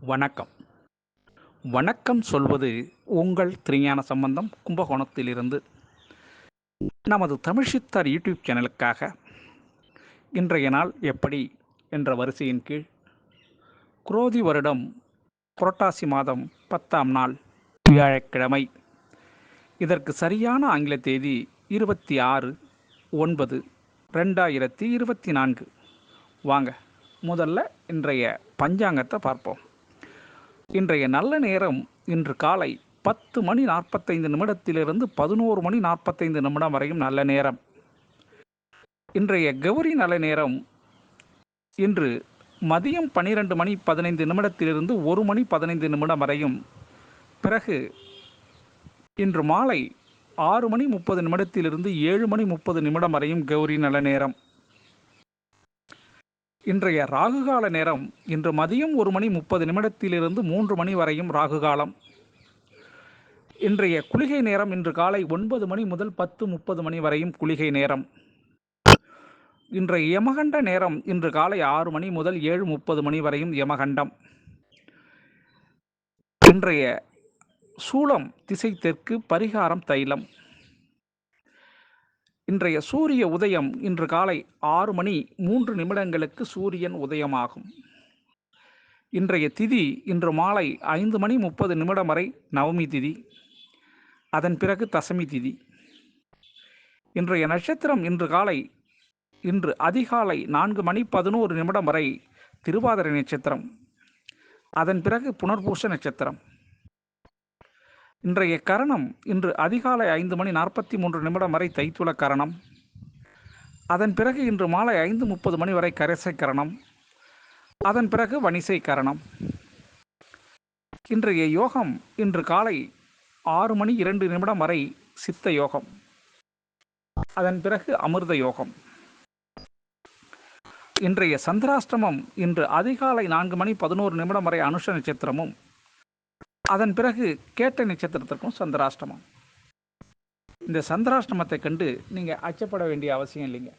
வணக்கம். வணக்கம் சொல்வது உங்கள் திருஞான சம்பந்தம் கும்பகோணத்திலிருந்து. நமது தமிழ் சித்தார் யூடியூப் சேனலுக்காக. இன்றைய நாள் எப்படி என்ற வரிசையின் கீழ். குரோதி வருடம் புரட்டாசி மாதம் பத்தாம் நாள் வியாழக்கிழமை. இதற்கு சரியான ஆங்கில தேதி இருபத்தி ஆறு ஒன்பது ரெண்டாயிரத்தி இருபத்தி நான்கு. வாங்க முதல்ல இன்றைய பஞ்சாங்கத்தை பார்ப்போம். இன்றைய நல்ல நேரம் இன்று காலை பத்து மணி நாற்பத்தைந்து நிமிடத்திலிருந்து பதினோரு மணி நாற்பத்தைந்து நிமிடம் வரையும் நல்ல நேரம். இன்றைய கௌரி நல்ல நேரம் இன்று மதியம் பன்னிரெண்டு மணி பதினைந்து நிமிடத்திலிருந்து ஒரு மணி பதினைந்து நிமிடம் வரையும். பிறகு இன்று மாலை ஆறு மணி முப்பது நிமிடத்திலிருந்து ஏழு மணி முப்பது நிமிடம் வரையும் கௌரி நல்ல நேரம். இன்றைய ராகுகால நேரம் இன்று மதியம் ஒரு மணி முப்பது நிமிடத்திலிருந்து மூன்று மணி வரையும் ராகுகாலம். இன்றைய குளிகை நேரம் இன்று காலை ஒன்பது மணி முதல் பத்து முப்பது மணி வரையும் குளிகை நேரம். இன்றைய யமகண்ட நேரம் இன்று காலை ஆறு மணி முதல் ஏழு முப்பது மணி வரையும் யமகண்டம். இன்றைய சூளம் திசை தெற்கு பரிகாரம் தைலம். இன்றைய சூரிய உதயம் இன்று காலை ஆறு மணி மூன்று நிமிடங்களுக்கு சூரியன் உதயமாகும். இன்றைய திதி இன்று மாலை ஐந்து மணி முப்பது நிமிடம் வரை நவமி திதி. அதன் பிறகு தசமி திதி. இன்றைய நட்சத்திரம் இன்று காலை இன்று அதிகாலை நான்கு மணி பதினோரு நிமிடம் வரை திருவாதிரை நட்சத்திரம். அதன் பிறகு புனர்பூச நட்சத்திரம். இன்றைய கரணம் இன்று அதிகாலை ஐந்து மணி நாற்பத்தி மூன்று நிமிடம் வரை தைத்துள கரணம். அதன் பிறகு இன்று மாலை ஐந்து முப்பது மணி வரை கரசை கரணம். அதன் பிறகு வணிசை கரணம். இன்றைய யோகம் இன்று காலை ஆறு மணி இரண்டு நிமிடம் வரை சித்த யோகம். அதன் பிறகு அமிர்த யோகம். இன்றைய சந்திராஷ்டமம் இன்று அதிகாலை நான்கு மணி பதினோரு நிமிடம் வரை அனுஷ நட்சத்திரமும் அதன் பிறகு கேட்ட நட்சத்திரத்திற்கும் சந்திராஷ்டமம். இந்த சந்திராஷ்டமத்தை கண்டு நீங்கள் அச்சப்பட வேண்டிய அவசியம் இல்லைங்க.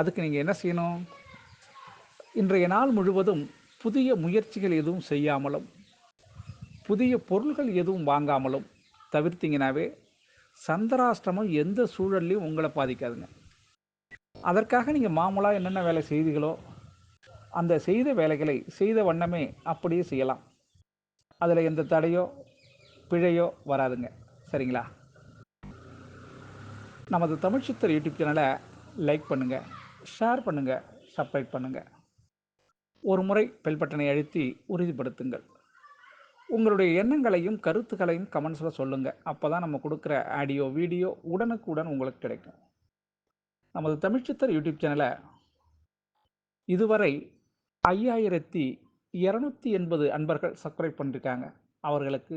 அதுக்கு நீங்கள் என்ன செய்யணும்? இன்றைய நாள் முழுவதும் புதிய முயற்சிகள் எதுவும் செய்யாமலும் புதிய பொருள்கள் எதுவும் வாங்காமலும் தவிர்த்திங்கனாவே சந்திராஷ்டிரமம் எந்த சூழல்லையும் உங்களை பாதிக்காதுங்க. அதற்காக நீங்கள் மாமூலாக என்னென்ன வேலை செய்தீங்களோ அந்த செய்த வேலைகளை செய்த வண்ணமே அப்படியே செய்யலாம். அதில் எந்த தடையோ பிழையோ வராதுங்க. சரிங்களா? நமது தமிழ் சித்தர் யூடியூப் சேனலை லைக் பண்ணுங்கள் ஷேர் பண்ணுங்கள் சப்ஸ்கிரைப் பண்ணுங்கள் ஒரு முறை பெல் பட்டனை அழுத்தி உறுதிப்படுத்துங்கள். உங்களுடைய எண்ணங்களையும் கருத்துக்களையும் கமெண்ட்ஸில் சொல்லுங்கள் அப்போ தான் நம்ம கொடுக்குற ஆடியோ வீடியோ உடனுக்குடன் உங்களுக்கு கிடைக்கும். நமது தமிழ்ச்சித்தர் யூடியூப் சேனலை இதுவரை ஐயாயிரத்தி இரநூத்தி எண்பது அன்பர்கள் சப்ஸ்கிரைப் பண்ணியிருக்காங்க அவர்களுக்கு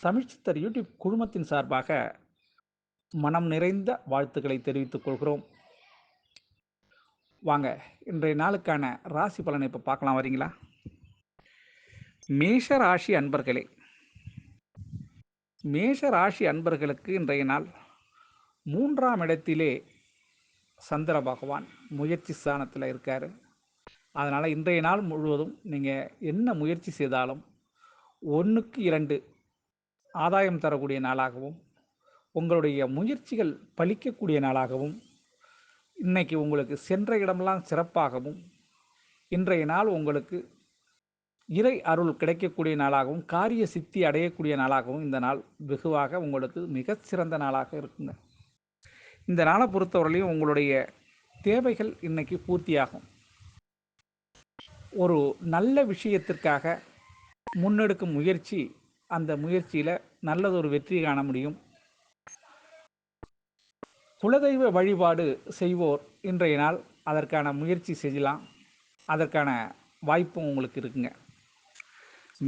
தமிழ் சித்தர் யூடியூப் குழுமத்தின் சார்பாக மனம் நிறைந்த வாழ்த்துக்களை தெரிவித்துக் கொள்கிறோம். வாங்க இன்றைய நாளுக்கான ராசி பலனை இப்போ பார்க்கலாம் வரீங்களா? மேஷ ராசி அன்பர்களே மேஷ ராசி அன்பர்களுக்கு இன்றைய நாள் மூன்றாம் இடத்திலே சந்திர பகவான் முயற்சி ஸ்தானத்தில் இருக்கார். அதனால் இன்றைய நாள் முழுவதும் நீங்கள் என்ன முயற்சி செய்தாலும் ஒன்றுக்கு இரண்டு ஆதாயம் தரக்கூடிய நாளாகவும் உங்களுடைய முயற்சிகள் பலிக்கக்கூடிய நாளாகவும் இன்றைக்கி உங்களுக்கு சென்ற இடமெல்லாம் சிறப்பாகவும் இன்றைய நாள் உங்களுக்கு இறை அருள் கிடைக்கக்கூடிய நாளாகவும் காரிய சித்தி அடையக்கூடிய நாளாகவும் இந்த நாள் வெகுவாக உங்களுக்கு மிகச்சிறந்த நாளாக இருக்குங்க. இந்த நாளை பொறுத்தவரையிலையும் உங்களுடைய தேவைகள் இன்றைக்கி பூர்த்தியாகும். ஒரு நல்ல விஷயத்திற்காக முன்னெடுக்கும் முயற்சி அந்த முயற்சியில் நல்லதொரு வெற்றி காண முடியும். குலதெய்வ வழிபாடு செய்வோர் இன்றைய நாள் அதற்கான முயற்சி செய்யலாம். அதற்கான வாய்ப்பும் உங்களுக்கு இருக்குங்க.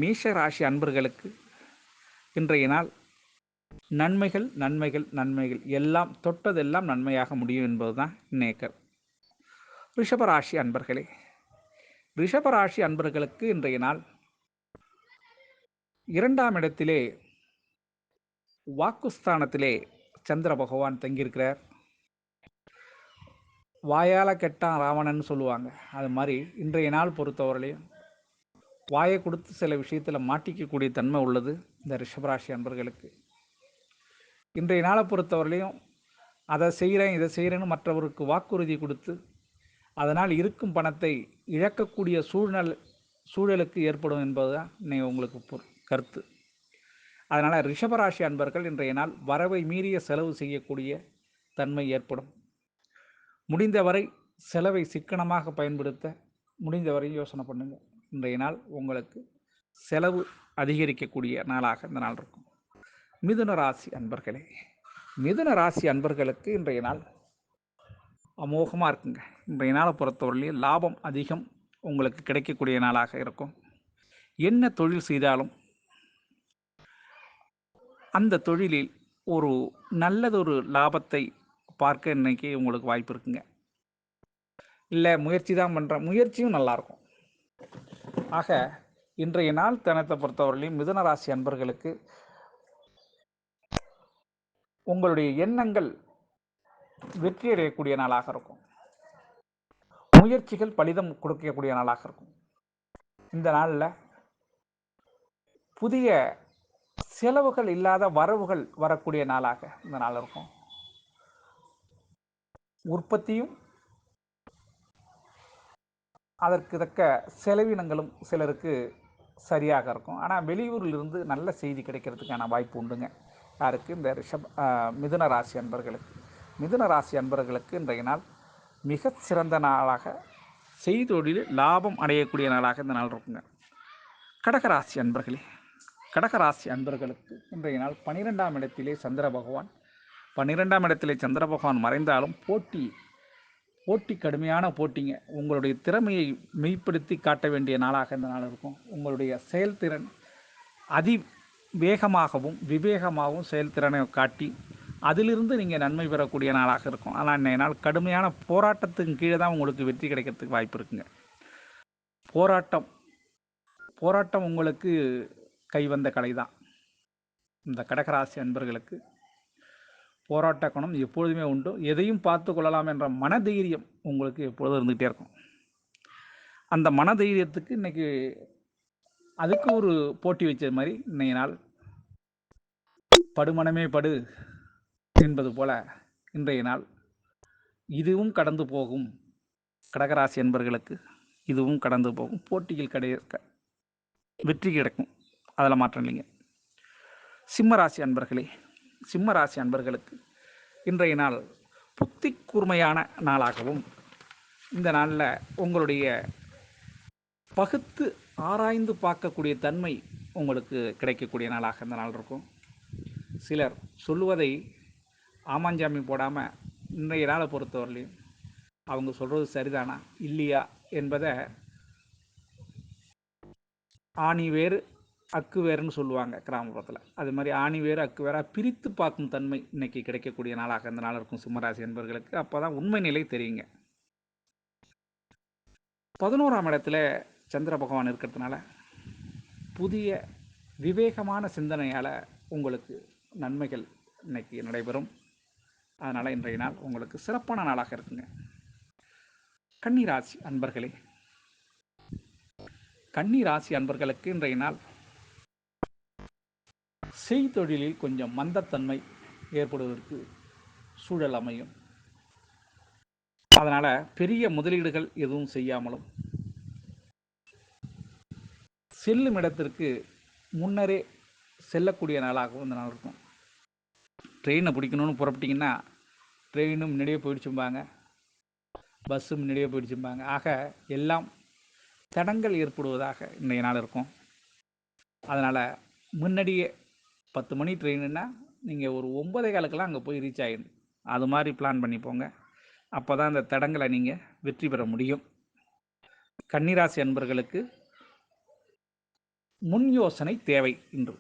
மேஷ ராசி அன்பர்களுக்கு இன்றைய நாள் நன்மைகள் நன்மைகள் நன்மைகள் எல்லாம் தொட்டதெல்லாம் நன்மையாக முடியும் என்பதுதான் நேக்கர் ரிஷபராசி அன்பர்களே ரிஷபராசி அன்பர்களுக்கு இன்றைய நாள் இரண்டாம் இடத்திலே வாக்குஸ்தானத்திலே சந்திர பகவான் தங்கியிருக்கிறார். வாயால் கெட்டான் ராவணன் சொல்லுவாங்க. அது மாதிரி இன்றைய நாள் பொறுத்தவரையிலையும் வாயை கொடுத்து சில விஷயத்தில் மாட்டிக்கக்கூடிய தன்மை உள்ளது இந்த ரிஷபராசி அன்பர்களுக்கு. இன்றைய நாளை பொறுத்தவரையிலையும் அதை செய்கிறேன் இதை செய்கிறேன்னு மற்றவருக்கு வாக்குறுதி கொடுத்து அதனால் இருக்கும் பணத்தை இழக்கக்கூடிய சூழ்நிலை சூழலுக்கு ஏற்படும் என்பதுதான் இன்னை உங்களுக்கு கருத்து. அதனால் ரிஷபராசி அன்பர்கள் இன்றைய நாள் வரவை மீறிய செலவு செய்யக்கூடிய தன்மை ஏற்படும். முடிந்தவரை செலவை சிக்கனமாக பயன்படுத்த முடிந்தவரை யோசனை பண்ணுங்கள் இன்றைய நாள் உங்களுக்கு செலவு அதிகரிக்கக்கூடிய நாளாக இந்த நாள் இருக்கும். மிதுன ராசி அன்பர்களே மிதுன ராசி அன்பர்களுக்கு இன்றைய நாள் அமோகமாக இருக்குங்க. இன்றைய நாளை பொறுத்தவரையிலும் லாபம் அதிகம் உங்களுக்கு கிடைக்கக்கூடிய நாளாக இருக்கும். என்ன தொழில் செய்தாலும் அந்த தொழிலில் ஒரு நல்லதொரு லாபத்தை பார்க்க இன்னைக்கு உங்களுக்கு வாய்ப்பு இருக்குங்க. இல்லை முயற்சி தான் பண்ணுற முயற்சியும் நல்லாயிருக்கும் ஆக இன்றைய நாள் தினத்தை பொறுத்தவரையிலையும் மிதுன ராசி அன்பர்களுக்கு உங்களுடைய எண்ணங்கள் வெற்றி அடையக்கூடிய நாளாக இருக்கும். முயற்சிகள் பலிதம் கொடுக்கக்கூடிய நாளாக இருக்கும். இந்த நாளில் புதிய செலவுகள் இல்லாத வரவுகள் வரக்கூடிய நாளாக இந்த நாள் இருக்கும். உற்பத்தியும் அதற்கு தக்க செலவினங்களும் சிலருக்கு சரியாக இருக்கும். ஆனால் வெளியூரிலிருந்து நல்ல செய்தி கிடைக்கிறதுக்கான வாய்ப்பு உண்டுங்க. யாருக்கு? இந்த ரிஷப் மிதுன ராசி அன்பர்களுக்கு. மிதுன ராசி அன்பர்களுக்கு இன்றைய நாள் மிக சிறந்த நாளாக செய்தொழிலில் லாபம் அடையக்கூடிய நாளாக இந்த நாள் இருக்குங்க. கடகராசி அன்பர்களே கடகராசி அன்பர்களுக்கு இன்றைய நாள் பனிரெண்டாம் இடத்திலே சந்திர பகவான். பன்னிரெண்டாம் இடத்திலே சந்திர பகவான் மறைந்தாலும் போட்டி போட்டி கடுமையான போட்டிங்க. உங்களுடைய திறமையை மெய்ப்படுத்தி காட்ட வேண்டிய நாளாக இந்த நாள் இருக்கும். உங்களுடைய செயல்திறன் அதி வேகமாகவும் விவேகமாகவும் செயல்திறனை காட்டி அதிலிருந்து நீங்கள் நன்மை பெறக்கூடிய நாளாக இருக்கும். ஆனால் இன்றைய நாள் கடுமையான போராட்டத்துக்கு கீழே தான் உங்களுக்கு வெற்றி கிடைக்கிறதுக்கு வாய்ப்பு இருக்குங்க. போராட்டம். போராட்டம் உங்களுக்கு கைவந்த கலை தான். இந்த கடகராசி அன்பர்களுக்கு போராட்ட குணம் எப்பொழுதுமே உண்டு. எதையும் பார்த்து கொள்ளலாம் என்ற மனதைரியம் உங்களுக்கு எப்பொழுதும் இருந்துகிட்டே இருக்கும். அந்த மனதைரியத்துக்கு இன்னைக்கு அதுக்கு ஒரு போட்டி வச்ச மாதிரி இன்னைய நாள். படுமனமே படு. என்பது போல இன்றைய நாள் இதுவும் கடந்து போகும். கடகராசி என்பர்களுக்கு இதுவும் கடந்து போகும். போட்டியில் கடைய க- வெற்றி கிடைக்கும். அதில் மாற்றம் இல்லைங்க. சிம்மராசி அன்பர்களே சிம்மராசி அன்பர்களுக்கு இன்றைய நாள் புத்தி கூர்மையான நாளாகவும் இந்த நாளில் உங்களுடைய பகுத்து ஆராய்ந்து பார்க்கக்கூடிய தன்மை உங்களுக்கு கிடைக்கக்கூடிய நாளாக இந்த நாள் இருக்கும். சிலர் சொல்லுவதை ஆமாஞ்சாமி போடாமல் இன்றைய நாளை பொறுத்தவரையிலையும் அவங்க சொல்கிறது சரிதானா? இல்லையா? என்பதை ஆணி வேறு அக்கு வேறுன்னு சொல்லுவாங்க கிராமப்புறத்தில். அது மாதிரி ஆணி வேறு அக்கு வேறாக பிரித்து பார்க்கும் தன்மை இன்னைக்கு கிடைக்கக்கூடிய நாளாக இந்த நாள் இருக்கும் சிம்மராசி என்பவர்களுக்கு அப்போ தான் உண்மை நிலை தெரியுங்க. பதினோராம் இடத்துல சந்திர பகவான் இருக்கிறதுனால புதிய விவேகமான சிந்தனையால் உங்களுக்கு நன்மைகள் இன்னைக்கு நடைபெறும். அதனால் இன்றைய நாள் உங்களுக்கு சிறப்பான நாளாக இருக்குங்க. கன்னிராசி அன்பர்களே கன்னிராசி அன்பர்களுக்கு இன்றைய நாள் செய்தொழிலில் கொஞ்சம் மந்தத்தன்மை ஏற்படுவதற்கு சூழல் அமையும். அதனால் பெரிய முதலீடுகள் எதுவும் செய்யாமலும் செல்லும் இடத்திற்கு முன்னரே செல்லக்கூடிய நாளாகவும் இந்த நாள் இருக்கும். ட்ரெயினை பிடிக்கணும்னு புறப்பட்டிங்கன்னா ட்ரெயினும் முன்னாடியே போயிடுச்சும்பாங்க. பஸ்ஸும் முன்னாடியே போயிடுச்சும்பாங்க. ஆக எல்லாம் தடங்கள் ஏற்படுவதாக இன்றைய நாள் இருக்கும். அதனால் முன்னாடியே பத்து மணி ட்ரெயினுன்னா நீங்கள் ஒரு ஒம்பதே காலுக்கெல்லாம் அங்கே போய் ரீச் ஆகிடும் அது மாதிரி பிளான் பண்ணி போங்க. அப்போ தான் அந்த தடங்களை நீங்கள் வெற்றி பெற முடியும். கன்னிராசி அன்பர்களுக்கு முன் யோசனை தேவை இன்று.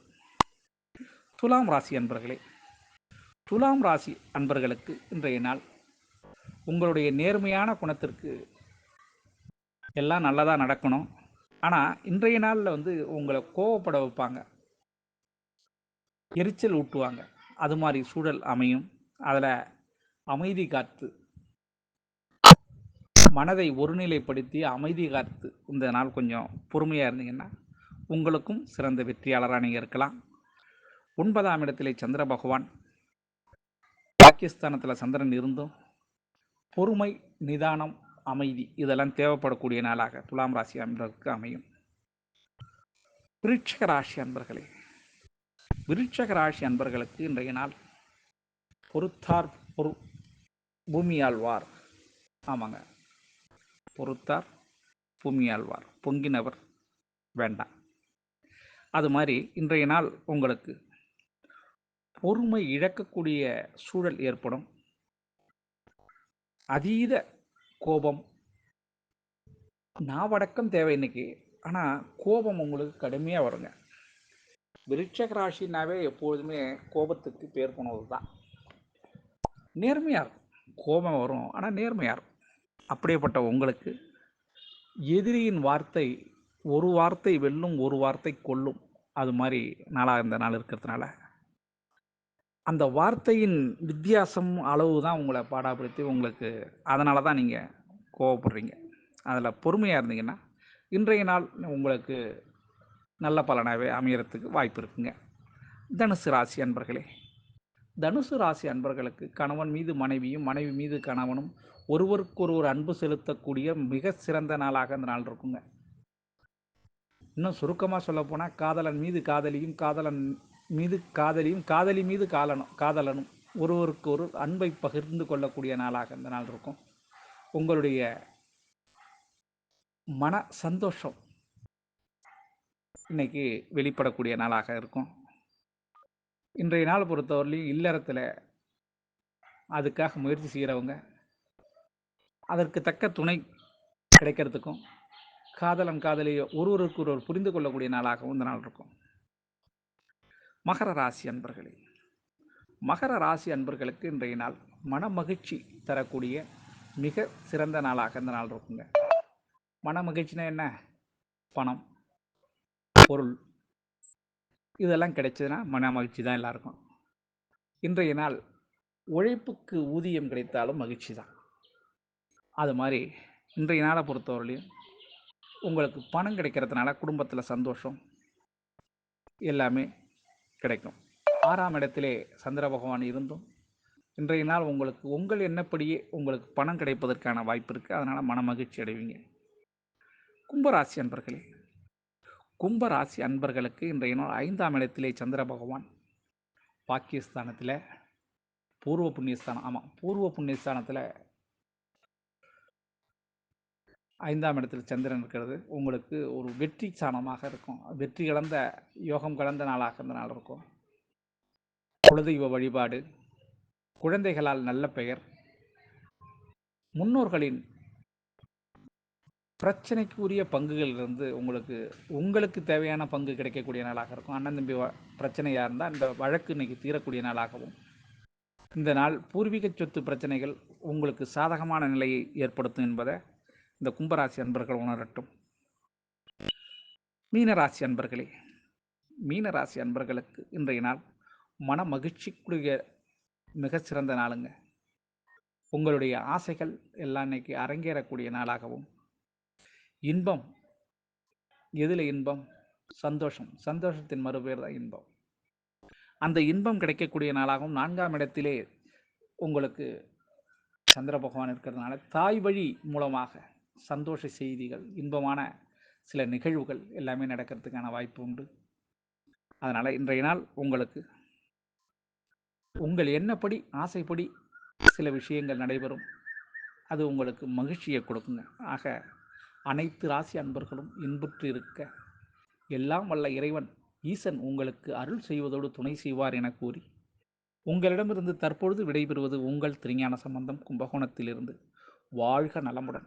துலாம் ராசி அன்பர்களே துலாம் ராசி அன்பர்களுக்கு இன்றைய நாள். உங்களுடைய நேர்மையான குணத்திற்கு எல்லாம் நல்லதாக நடக்கணும். ஆனால் இன்றைய நாளில் வந்து உங்களை கோவப்பட வைப்பாங்க. எரிச்சல் ஊட்டுவாங்க. அது மாதிரி சூழல் அமையும். அதில் அமைதி காத்து மனதை ஒருநிலைப்படுத்தி அமைதி காத்து இந்த நாள் கொஞ்சம் பொறுமையாக இருந்தீங்கன்னா உங்களுக்கும் சிறந்த வெற்றியாளராக நீங்கள் இருக்கலாம். ஒன்பதாம் இடத்திலே சந்திர பகவான் பாகிஸ்தானத்தில் சந்திரன் இருந்தும் பொறுமை நிதானம் அமைதி இதெல்லாம் தேவைப்படக்கூடிய நாளாக துலாம் ராசி அன்பர்களுக்கு அமையும். விருட்சக ராசி அன்பர்களே விருட்சக ராசி அன்பர்களுக்கு இன்றைய நாள் பொறுத்தார் பொறு பூமியாழ்வார் ஆமாங்க. பொறுத்தார் பூமியாழ்வார் பொங்கினவர் வேண்டாம். அது மாதிரி இன்றைய நாள் உங்களுக்கு பொறுமை இழக்கக்கூடிய சூழல் ஏற்படும். அதீத கோபம். நாவடக்கம் தேவை இன்னைக்கு. ஆனால் கோபம் உங்களுக்கு கடுமையாக வருங்க. விருட்சக ராசினாவே எப்பொழுதுமே கோபத்துக்கு பேர் போனது தான் நேர்மையாக இருக்கும். கோபம் வரும். ஆனால் நேர்மையாக இருக்கும். அப்படியேப்பட்ட உங்களுக்கு எதிரியின் வார்த்தை ஒரு வார்த்தை வெல்லும் ஒரு வார்த்தை கொல்லும். அது மாதிரி நாளாக இந்த நாள் இருக்கிறதுனால. அந்த வார்த்தையின் வித்தியாசம் அளவு தான் உங்களை பாடாப்படுத்தி உங்களுக்கு அதனால தான் நீங்கள் கோவப்படுறீங்க. அதில் பொறுமையாக இருந்தீங்கன்னா இன்றைய நாள் உங்களுக்கு நல்ல பலனாகவே அமையறதுக்கு வாய்ப்பு இருக்குங்க. தனுசு ராசி அன்பர்களே தனுசு ராசி அன்பர்களுக்கு கணவன் மீது மனைவியும் மனைவி மீது கணவனும் ஒருவருக்கொருவர் அன்பு செலுத்தக்கூடிய மிக சிறந்த நாளாக அந்த நாள் இருக்குங்க. இன்னும் சுருக்கமாக சொல்லப்போனால் காதலன் மீது காதலியும் காதலன் மீது காதலியும் காதலி மீது காலனும் காதலனும். ஒருவருக்கு ஒரு அன்பை பகிர்ந்து கொள்ளக்கூடிய நாளாக இந்த நாள் இருக்கும். உங்களுடைய மன சந்தோஷம் இன்னைக்கு வெளிப்படக்கூடிய நாளாக இருக்கும். இன்றைய நாள் பொறுத்தவரையிலையும் இல்லறத்தில் அதுக்காக முயற்சி செய்கிறவங்க அதற்கு தக்க துணை கிடைக்கிறதுக்கும் காதலன் காதலியை ஒருவருக்கு ஒருவர் புரிந்து கொள்ளக்கூடிய நாளாகவும் இந்த நாள் இருக்கும். மகர ராசி அன்பர்களே மகர ராசி அன்பர்களுக்கு இன்றைய நாள் மனமகிழ்ச்சி தரக்கூடிய மிக சிறந்த நாளாக இந்த நாள் இருக்குங்க. மன மகிழ்ச்சினா என்ன? பணம் பொருள். இதெல்லாம் கிடைச்சதுன்னா மன மகிழ்ச்சி தான் எல்லாருக்கும். இன்றைய நாள் உழைப்புக்கு ஊதியம் கிடைத்தாலும் மகிழ்ச்சி தான். அது மாதிரி இன்றைய நாளை பொறுத்தவரையிலையும் உங்களுக்கு பணம் கிடைக்கிறதுனால குடும்பத்தில் சந்தோஷம் எல்லாமே கிடைக்கும். ஆறாம் இடத்திலே சந்திர பகவான் இருந்தும் இன்றைய நாள் உங்களுக்கு உங்கள் என்னப்படியே உங்களுக்கு பணம் கிடைப்பதற்கான வாய்ப்பு இருக்குது அதனால் மன மகிழ்ச்சி அடைவீங்க. கும்பராசி அன்பர்களே கும்பராசி அன்பர்களுக்கு இன்றைய நாள் ஐந்தாம் இடத்திலே சந்திர பகவான் பாகிஸ்தானத்தில் பூர்வ புண்ணியஸ்தானம் ஆமாம் பூர்வ புண்ணியஸ்தானத்தில் ஐந்தாம் இடத்தில் சந்திரன் இருக்கிறது. உங்களுக்கு ஒரு வெற்றி சாணமாக இருக்கும். வெற்றி கலந்த யோகம் கலந்த நாளாக இந்த நாள் இருக்கும். குலதெய்வ வழிபாடு குழந்தைகளால் நல்ல பெயர் முன்னோர்களின் பிரச்சனைக்குரிய பங்குகளிலிருந்து உங்களுக்கு உங்களுக்கு தேவையான பங்கு கிடைக்கக்கூடிய நாளாக இருக்கும். அண்ணன் தம்பி பிரச்சனையாக இருந்தால் இந்த வழக்கு இன்னைக்கு தீரக்கூடிய நாளாகவும். இந்த நாள் பூர்வீக சொத்து பிரச்சனைகள் உங்களுக்கு சாதகமான நிலையை ஏற்படுத்தும் என்பதை இந்த கும்பராசி அன்பர்கள் உணரட்டும். மீனராசி அன்பர்களே மீனராசி அன்பர்களுக்கு இன்றைய நாள் மன மகிழ்ச்சிக்குரிய மிகச்சிறந்த நாளுங்க. உங்களுடைய ஆசைகள் எல்லாம் இன்னைக்கு அரங்கேறக்கூடிய நாளாகவும் இன்பம் எதில் இன்பம்? சந்தோஷம். சந்தோஷத்தின் மறுபேர் தான் இன்பம். அந்த இன்பம் கிடைக்கக்கூடிய நாளாகவும் நான்காம் இடத்திலே உங்களுக்கு சந்திர பகவான் இருக்கிறதுனால தாய் வழி மூலமாக சந்தோஷ செய்திகள் இன்பமான சில நிகழ்வுகள் எல்லாமே நடக்கிறதுக்கான வாய்ப்பு உண்டு. அதனால் இன்றைய நாள் உங்களுக்கு உங்கள் எண்ணப்படி ஆசைப்படி சில விஷயங்கள் நடைபெறும். அது உங்களுக்கு மகிழ்ச்சியை கொடுக்குங்க. ஆக அனைத்து ராசி அன்பர்களும் இன்புற்று இருக்க எல்லாம் வல்ல இறைவன் ஈசன் உங்களுக்கு அருள் செய்வதோடு துணை செய்வார் என கூறி உங்களிடமிருந்து தற்பொழுது விடைபெறுவது உங்கள் திருஞான சம்பந்தம் கும்பகோணத்திலிருந்து. வாழ்க நலமுடன்.